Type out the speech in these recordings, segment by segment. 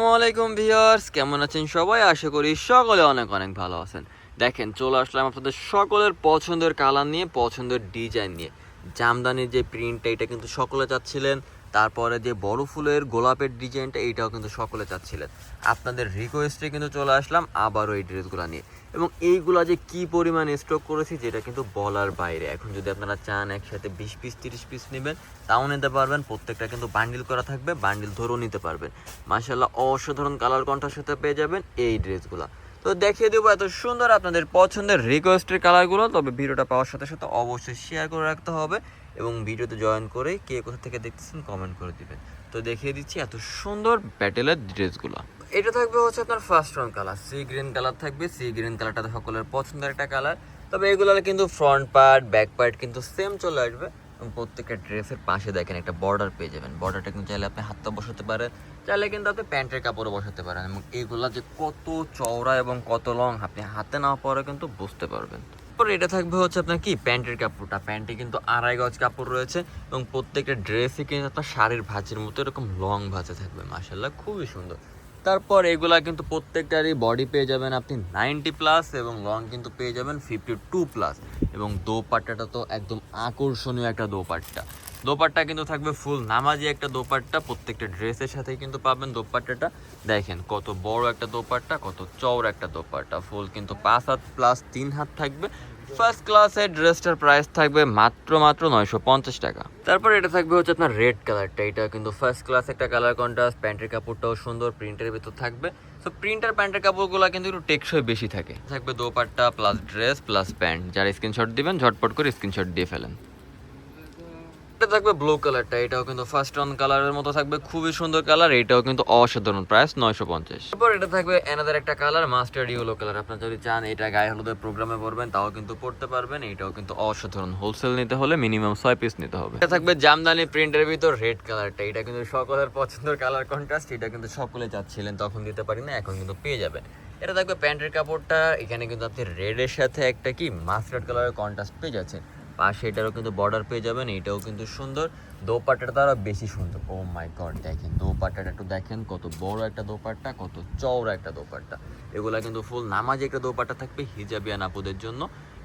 আসসালামাইকুম ভিওর্স কেমন আছেন সবাই? আশা করি সকলে অনেক অনেক ভালো আছেন। দেখেন, চলে আসলাম আপনাদের সকলের পছন্দের কালার নিয়ে, পছন্দের ডিজাইন নিয়ে। জামদানির যে প্রিন্টটা এটা কিন্তু সকলে চাচ্ছিলেন। তারপরে যে বড় ফুলের গোলাপের ডিজাইনটা, এইটাও কিন্তু সকলে চাচ্ছিলেন। আপনাদের রিকোয়েস্টে কিন্তু চলে আসলাম আবারও এই ড্রেসগুলো নিয়ে। এবং এইগুলা যে কি পরিমাণ স্টক করেছি, যেটা কিন্তু বলার বাইরে। এখন যদি আপনারা চান একসাথে বিশ পিস তিরিশ পিস নেবেন, তাও নিতে পারবেন। প্রত্যেকটা কিন্তু বান্ডিল করা থাকবে বান্ডিল ধরেও নিতে পারবেন। মাসাল্লাহ অসাধারণ কালার কন্ট্রাস্ট সাথে পেয়ে যাবেন এই ড্রেসগুলো। তো দেখিয়ে দেবো এত সুন্দর আপনাদের পছন্দের রিকোয়েস্টের কালারগুলো তবে ভিডিওটা পাওয়ার সাথে সাথে অবশ্যই শেয়ার করে রাখতে হবে। এবং ভিডিওতে জয়েন করে কে কোথা থেকে দেখতেছেন কমেন্ট করে দিবেন। তো দেখিয়ে দিচ্ছি এত সুন্দর ব্যাটেলের ড্রেসগুলো এটা থাকবে হচ্ছে আপনার ফার্স্ট রং কালার সি গ্রিন কালার থাকবে সি গ্রিন কালারটা সকলের পছন্দের একটা কালার তবে এগুলো কিন্তু ফ্রন্ট পার্ট ব্যাক পার্ট কিন্তু সেম চলে আসবে। এবং প্রত্যেকটা ড্রেসের পাশে দেখেন একটা বর্ডার পেয়ে যাবেন। বর্ডারটা কিন্তু চাইলে আপনি হাতটা বসাতে পারেন, চাইলে কিন্তু আপনি প্যান্টের কাপড়ও বসাতে পারেন। এবং এইগুলা যে কত চওড়া এবং কত লং আপনি হাতে না পরে কিন্তু বুঝতে পারবেন। তারপর এটা থাকবে হচ্ছে আপনার কি? প্যান্টের কাপড়টা। প্যান্টে কিন্তু আড়াই গজ কাপড় রয়েছে এবং প্রত্যেকটা ড্রেসে কিন্তু আপনার শাড়ির ভাঁজের মতো এরকম লং ভাঁজে থাকবে। মাসাল্লাহ খুবই সুন্দর। তারপর এগুলা কিন্তু প্রত্যেকটারই বডি পেয়ে যাবেন আপনি নাইনটি প্লাস এবং লং কিন্তু পেয়ে যাবেন ফিফটি টু প্লাস এবং দোপাট্টাটা তো একদম আকর্ষণীয় একটা দোপাট্টা। দোপাট্টা কিন্তু থাকবে ফুল নামাজি একটা দোপাট্টা, প্রত্যেকটা ড্রেসের সাথেই কিন্তু পাবেন দোপাট্টাটা। দেখেন, কত বড় একটা দোপাট্টা, কত চওড়া একটা দোপাট্টা। ফুল কিন্তু পাঁচ হাত প্লাস তিন হাত থাকবে। ফার্স্ট ক্লাসের ড্রেসটার প্রাইস থাকবে মাত্র মাত্র নয়শো পঞ্চাশ টাকা। তারপর এটা থাকবে হচ্ছে আপনার রেড কালারটা এটা কিন্তু ফার্স্ট ক্লাস একটা কালার কন্ট্রাস্ট প্যান্টের কাপড়টাও সুন্দর প্রিন্টের ভিতর থাকবে। সো প্রিন্টার প্যান্টের কাপড়গুলো কিন্তু একটু টেকসই বেশি থাকে। থাকবে dupatta plus dress plus pant যারা স্ক্রিনশট দিবেন, ঝটপট করে স্ক্রিনশট দিয়ে ফেলেন। এটা থাকবে ব্লু কালারটা এটাও কিন্তু ফার্স্ট অন কালারের মতো থাকবে, খুবই সুন্দর কালার এটাও কিন্তু অসাধারণ প্রাইস নয়শো পঞ্চাশ। তারপর এটা থাকবে এনাদের একটা কালার মাস্টার্ড ইয়েলো কালার আপনার যদি চান এটা গায়ে হলুদের প্রোগ্রামে পড়বেন তাও কিন্তু পড়তে পারবেন, এটাও কিন্তু অসাধারণ। হোলসেল নিতে হলে মিনিমাম ছয় পিস নিতে হবে। এটা থাকবে জামদানি প্রিন্টের ভিতর রেড কালারটা এটা কিন্তু সকলের পছন্দের কালার কন্ট্রাস্ট এটা কিন্তু সকলে চাচ্ছিলেন, তখন দিতে পারি না, এখন কিন্তু পেয়ে যাবেন। এটা থাকবে প্যান্টের কাপড়টা, এখানে কিন্তু আপনি রেডের সাথে একটা কি মাস্টার্ড কালারের কন্ট্রাস্ট পেয়ে যাচ্ছেন। পাশে এটারও কিন্তু বর্ডার পেয়ে যাবেন, এটাও কিন্তু সুন্দর। দোপাট্টাটা তো আরও বেশি সুন্দর। ও মাই গড দেখেন, দোপাট্টাটা একটু দেখেন, কত বড় একটা দোপাট্টা, কত চওড়া একটা দোপাট্টা। এগুলা কিন্তু ফুল নামাজি একটা দোপাট্টা থাকবে হিজাবিয়ান আপুদের জন্য।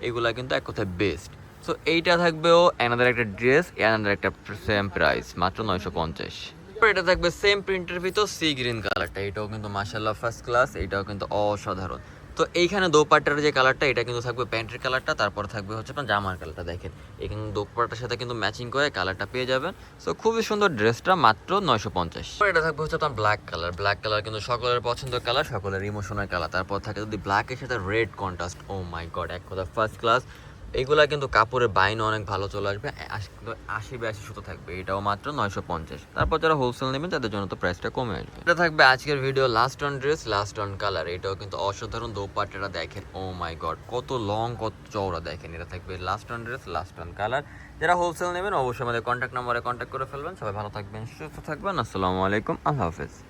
এগুলা কিন্তু এক কথায় বেস্ট সো এইটা থাকবেও এনাদের একটা ড্রেস এনাদের একটা সেম প্রাইস মাত্র নয়শো পঞ্চাশ। তারপর এটা থাকবে সেম প্রিন্টের ভিতর সি গ্রিন কালারটা এটাও কিন্তু মাশাল্লাহ ফার্স্ট ক্লাস এটাও কিন্তু অসাধারণ। তো এইখানে দোপাট্টার যে কালারটা এটা কিন্তু থাকবে প্যান্টের কালারটা তারপর থাকবে হচ্ছে আপনার জামার কালারটা দেখেন। এখানে দোপাট্টার সাথে কিন্তু ম্যাচিং করে কালারটা পেয়ে যাবেন। সো খুবই সুন্দর ড্রেসটা মাত্র নয়শো পঞ্চাশ। এটা থাকবে হচ্ছে আপনার ব্ল্যাক কালার ব্ল্যাক কালার কিন্তু সকলের পছন্দের কালার সকলের ইমোশনের কালার তারপর থাকে যদি ব্ল্যাকের সাথে red contrast oh my god এক কথা ফার্স্ট ক্লাস এইগুলা কিন্তু কাপড়ের বাইন অনেক ভালো চলে আসবে আশি বিরাশি সুতো থাকবে, এটাও মাত্র নয়শো পঞ্চাশ। তারপর যারা হোলসেল নেবেন, তাদের জন্য তো প্রাইসটা কমে আসবে। এটা থাকবে আজকের video last one dress last one colour এটাও কিন্তু অসাধারণ দোপাট্টাটা দেখেন ও মাই গড কত লং কত চওড়া দেখেন, এটা থাকবে last one dress last one colour যারা হোলসেল নেবেন, অবশ্যই আমাদের কন্ট্যাক্ট নাম্বারে কন্ট্যাক্ট করে ফেলবেন। সবাই ভালো থাকবেন, সুস্থ থাকবেন, আসসালামু আলাইকুম, আল্লাহ হাফেজ।